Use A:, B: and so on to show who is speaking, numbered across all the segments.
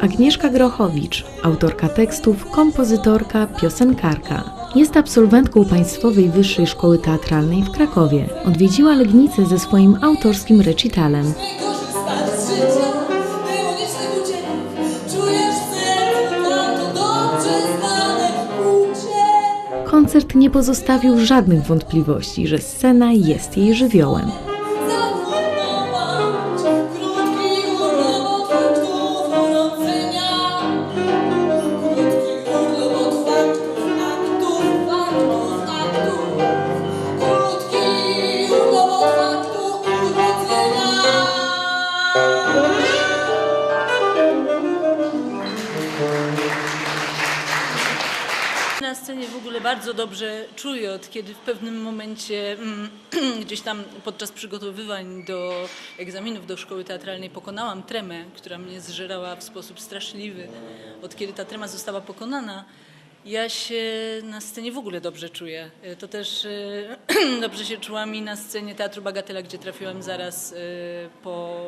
A: Agnieszka Grochowicz, autorka tekstów, kompozytorka, piosenkarka. Jest absolwentką Państwowej Wyższej Szkoły Teatralnej w Krakowie. Odwiedziła Legnicę ze swoim autorskim recitalem. Koncert nie pozostawił żadnych wątpliwości, że scena jest jej żywiołem.
B: Na scenie w ogóle bardzo dobrze czuję, od kiedy w pewnym momencie mm, gdzieś tam podczas przygotowywań do egzaminów do szkoły teatralnej pokonałam tremę, która mnie zżerała w sposób straszliwy. Od kiedy ta trema została pokonana, ja się na scenie w ogóle dobrze czuję. E, To też e, dobrze się czułam i na scenie Teatru Bagatela, gdzie trafiłam zaraz e, po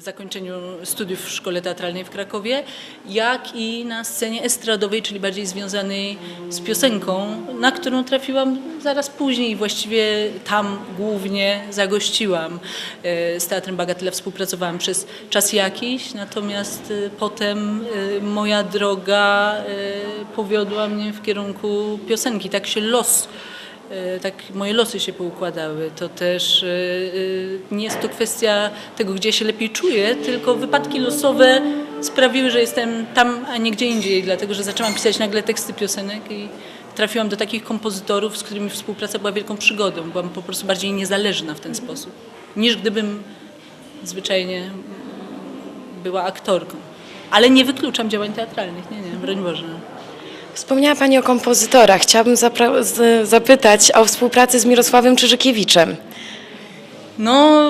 B: zakończeniu studiów w Szkole Teatralnej w Krakowie, jak i na scenie estradowej, czyli bardziej związanej z piosenką, na którą trafiłam zaraz później właściwie tam głównie zagościłam. E, Z Teatrem Bagatela współpracowałam przez czas jakiś, natomiast e, potem e, moja droga powiodła mnie w kierunku piosenki. Tak się los tak moje losy się poukładały. To też e, e, nie jest to kwestia tego, gdzie się lepiej czuję, tylko wypadki losowe sprawiły, że jestem tam, a nie gdzie indziej, dlatego że zaczęłam pisać nagle teksty piosenek i trafiłam do takich kompozytorów, z którymi współpraca była wielką przygodą. Byłam po prostu bardziej niezależna w ten sposób, niż gdybym zwyczajnie była aktorką. Ale nie wykluczam działań teatralnych, nie, nie, broń Boże.
C: Wspomniała Pani o kompozytorach. Chciałabym zapytać o współpracę z Mirosławem Czyżykiewiczem.
B: No,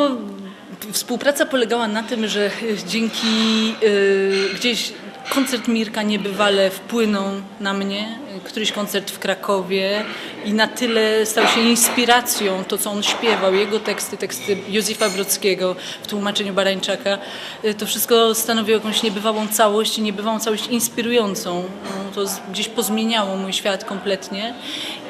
B: współpraca polegała na tym, że dzięki y, gdzieś koncert Mirka niebywale wpłynął na mnie, któryś koncert w Krakowie i na tyle stał się inspiracją to, co on śpiewał, jego teksty, teksty Józefa Brodzkiego w tłumaczeniu Barańczaka. Y, To wszystko stanowiło jakąś niebywałą całość, niebywałą całość inspirującą. No, To gdzieś pozmieniało mój świat kompletnie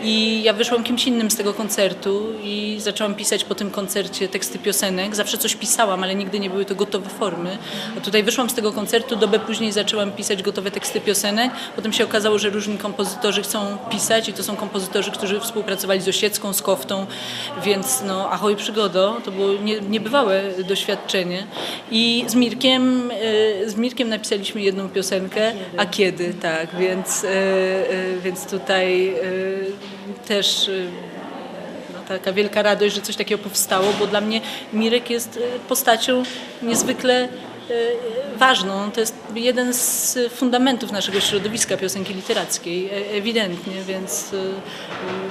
B: i ja wyszłam kimś innym z tego koncertu i zaczęłam pisać po tym koncercie teksty piosenek. Zawsze coś pisałam, ale nigdy nie były to gotowe formy. A tutaj wyszłam z tego koncertu, dobę później zaczęłam pisać gotowe teksty piosenek. Potem się okazało, że różni kompozytorzy chcą pisać i to są kompozytorzy, którzy współpracowali z Osiecką, z Koftą, więc no ahoj przygodo, to było nie, niebywałe doświadczenie. I z Mirkiem, e, z Mirkiem napisaliśmy jedną piosenkę, a kiedy, tak, więc, e, e, więc tutaj też e, no, taka wielka radość, że coś takiego powstało, bo dla mnie Mirek jest e, postacią niezwykle e, ważną. To jest jeden z fundamentów naszego środowiska piosenki literackiej, e, ewidentnie, więc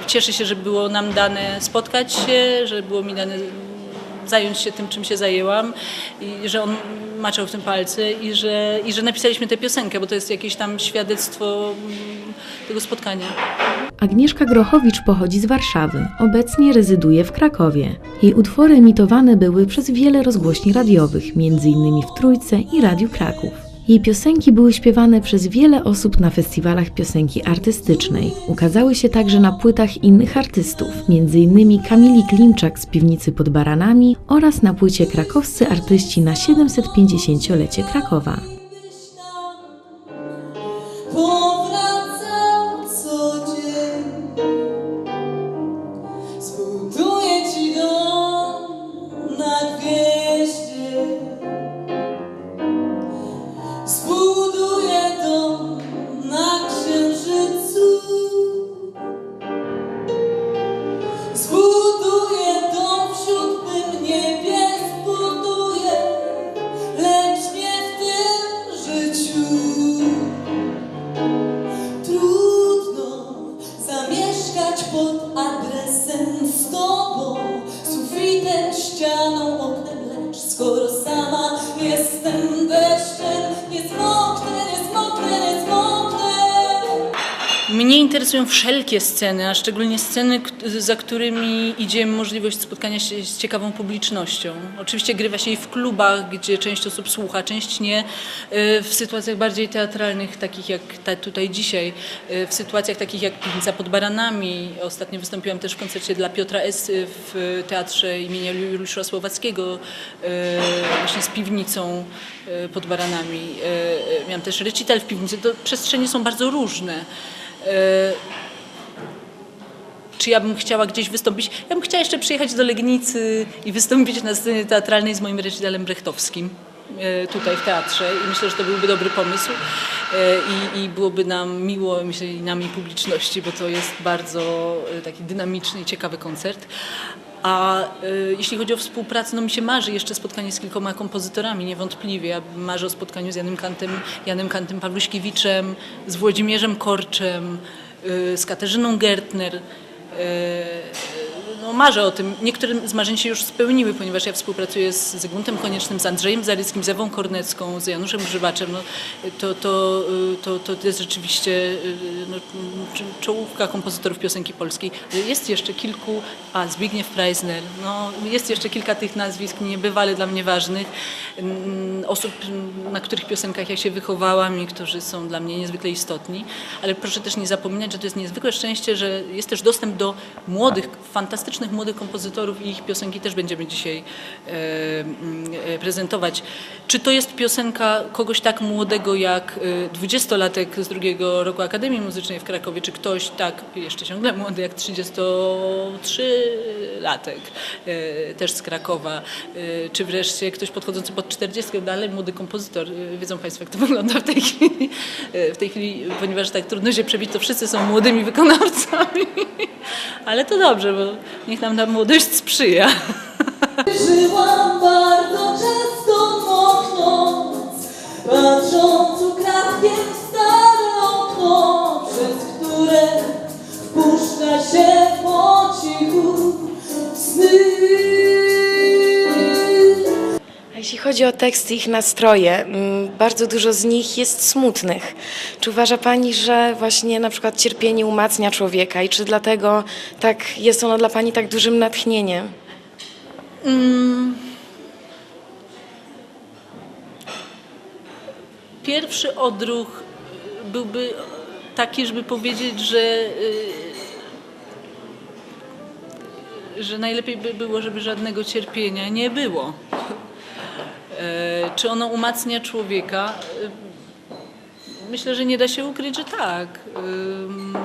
B: cieszę się, że było nam dane spotkać się, że było mi dane zająć się tym, czym się zajęłam i że on maczał w tym palce i że, i że napisaliśmy tę piosenkę, bo to jest jakieś tam świadectwo mm, tego spotkania.
A: Agnieszka Grochowicz pochodzi z Warszawy, obecnie rezyduje w Krakowie. Jej utwory emitowane były przez wiele rozgłośni radiowych, m.in. w Trójce i Radiu Kraków. Jej piosenki były śpiewane przez wiele osób na festiwalach piosenki artystycznej. Ukazały się także na płytach innych artystów, m.in. Kamili Klimczak z Piwnicy pod Baranami oraz na płycie Krakowscy Artyści na 750-lecie Krakowa.
B: Interesują wszelkie sceny, a szczególnie sceny, za którymi idzie możliwość spotkania się z ciekawą publicznością. Oczywiście grywa się i w klubach, gdzie część osób słucha, część nie. Y, W sytuacjach bardziej teatralnych, takich jak ta tutaj dzisiaj, y, w sytuacjach takich jak Piwnica pod Baranami. Ostatnio wystąpiłam też w koncercie dla Piotra S. w Teatrze imienia Juliusza Słowackiego, y, właśnie z Piwnicą y, pod Baranami. Y, y, Miałam też recital w Piwnicy. To przestrzenie są bardzo różne. E, Czy ja bym chciała gdzieś wystąpić? Ja bym chciała jeszcze przyjechać do Legnicy i wystąpić na scenie teatralnej z moim recitalem brechtowskim e, tutaj w teatrze i myślę, że to byłby dobry pomysł E, i, i byłoby nam miło, myślę i nam i publiczności, bo to jest bardzo taki dynamiczny i ciekawy koncert. A e, jeśli chodzi o współpracę, no mi się marzy jeszcze spotkanie z kilkoma kompozytorami, niewątpliwie. Ja marzę o spotkaniu z Janem Kantem, Janem Kantem Pawluśkiewiczem, z Włodzimierzem Korczem, e, z Katarzyną Gertner. E, marzę o tym. Niektóre z marzeń się już spełniły, ponieważ ja współpracuję z Zygmuntem Koniecznym, z Andrzejem Zaryckim, z Ewą Kornecką, z Januszem Grzybaczem. No, to, to, y, to, to jest rzeczywiście y, no, czo- czołówka kompozytorów piosenki polskiej. Jest jeszcze kilku, a Zbigniew Preisner, no, jest jeszcze kilka tych nazwisk niebywale dla mnie ważnych, mm, osób, na których piosenkach ja się wychowałam i którzy są dla mnie niezwykle istotni, ale proszę też nie zapominać, że to jest niezwykłe szczęście, że jest też dostęp do młodych, fantastycznych młodych kompozytorów i ich piosenki też będziemy dzisiaj e, mm, e, prezentować. Czy to jest piosenka kogoś tak młodego jak e, dwudziestolatek z drugiego roku Akademii Muzycznej w Krakowie, czy ktoś tak jeszcze ciągle młody jak 33-latek e, też z Krakowa, czy wreszcie ktoś podchodzący pod 40, dalej młody kompozytor. Wiedzą Państwo, jak to wygląda w tej chwili, w tej chwili ponieważ tak trudno się przebić, to wszyscy są młodymi wykonawcami. Ale to dobrze, bo niech nam ta młodość sprzyja.
C: chodzi o teksty, ich nastroje, mm, bardzo dużo z nich jest smutnych. Czy uważa Pani, że właśnie na przykład cierpienie umacnia człowieka i czy dlatego tak jest ono dla Pani tak dużym natchnieniem?
B: Pierwszy odruch byłby taki, żeby powiedzieć, że, y, że najlepiej by było, żeby żadnego cierpienia nie było. E, Czy ono umacnia człowieka? E, Myślę, że nie da się ukryć, że tak. Ym,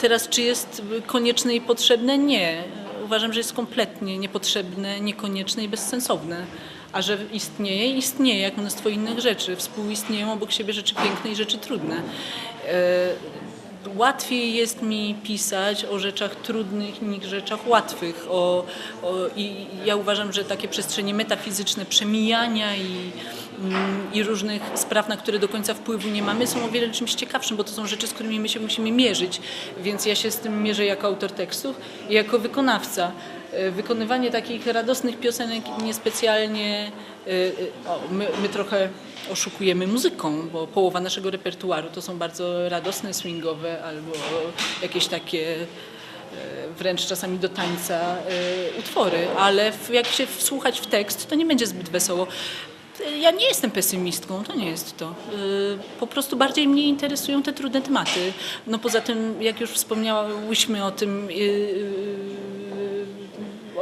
B: Teraz, czy jest konieczne i potrzebne? Nie. Uważam, że jest kompletnie niepotrzebne, niekonieczne i bezsensowne. A że istnieje, istnieje jak mnóstwo innych rzeczy. Współistnieją obok siebie rzeczy piękne i rzeczy trudne. Łatwiej jest mi pisać o rzeczach trudnych niż rzeczach łatwych. O, o, I ja uważam, że takie przestrzenie metafizyczne, przemijania i, mm, i różnych spraw, na które do końca wpływu nie mamy, są o wiele czymś ciekawszym, bo to są rzeczy, z którymi my się musimy mierzyć. Więc ja się z tym mierzę jako autor tekstów i jako wykonawca. E, Wykonywanie takich radosnych piosenek niespecjalnie. e, e, O, my, my trochę oszukujemy muzyką, bo połowa naszego repertuaru to są bardzo radosne, swingowe albo jakieś takie wręcz czasami do tańca utwory, ale jak się wsłuchać w tekst, to nie będzie zbyt wesoło. Ja nie jestem pesymistką, to nie jest to. Po prostu bardziej mnie interesują te trudne tematy. No poza tym, jak już wspomniałyśmy o tym,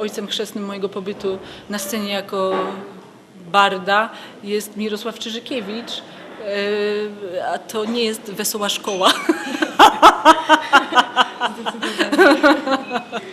B: ojcem chrzestnym mojego pobytu na scenie jako barda jest Mirosław Czyżykiewicz, e, a to nie jest wesoła szkoła.
D: Noc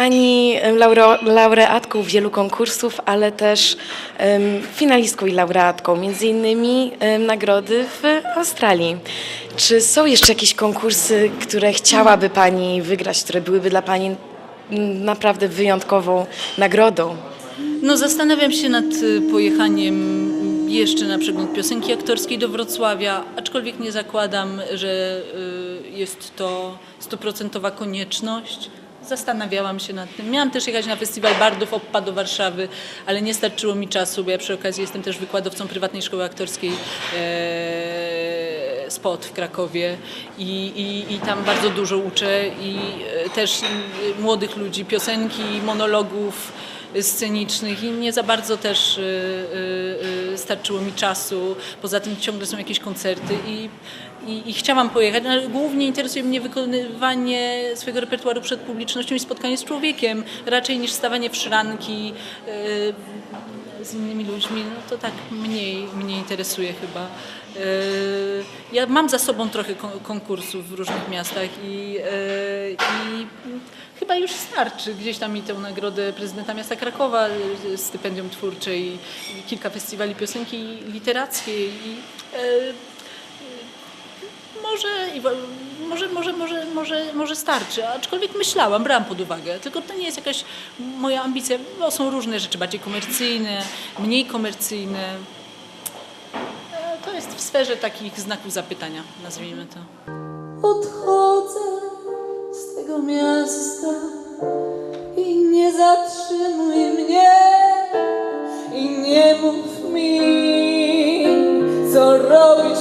C: Pani laureatką wielu konkursów, ale też finalistką i laureatką, między innymi nagrody w Australii. Czy są jeszcze jakieś konkursy, które chciałaby Pani wygrać, które byłyby dla Pani naprawdę wyjątkową nagrodą?
B: No zastanawiam się nad y, pojechaniem jeszcze na przegląd piosenki aktorskiej do Wrocławia, aczkolwiek nie zakładam, że y, jest to stuprocentowa konieczność. Zastanawiałam się nad tym. Miałam też jechać na festiwal Bardów OPPA do Warszawy, ale nie starczyło mi czasu, bo ja przy okazji jestem też wykładowcą prywatnej szkoły aktorskiej e, SPOT w Krakowie i, i, i tam bardzo dużo uczę i e, też e, młodych ludzi, piosenki, monologów scenicznych i nie za bardzo też y, starczyło mi czasu. Poza tym ciągle są jakieś koncerty i, i, i chciałam pojechać, ale głównie interesuje mnie wykonywanie swojego repertuaru przed publicznością i spotkanie z człowiekiem, raczej niż stawanie w szranki y, z innymi ludźmi. No to tak mniej mnie interesuje chyba. Y, Ja mam za sobą trochę kon- konkursów w różnych miastach i, y, i chyba już starczy. Gdzieś tam mi tę nagrodę prezydenta miasta Krakowa, stypendium twórcze i, kilka festiwali piosenki literackiej. I, może, może, może, może, może, może starczy, aczkolwiek myślałam, brałam pod uwagę, tylko to nie jest jakaś moja ambicja, bo są różne rzeczy bardziej komercyjne, mniej komercyjne. E, To jest w sferze takich znaków zapytania, nazwijmy to.
D: Odchodzę z tego miasta i nie zatrzymuj mnie i nie mów mi, co robić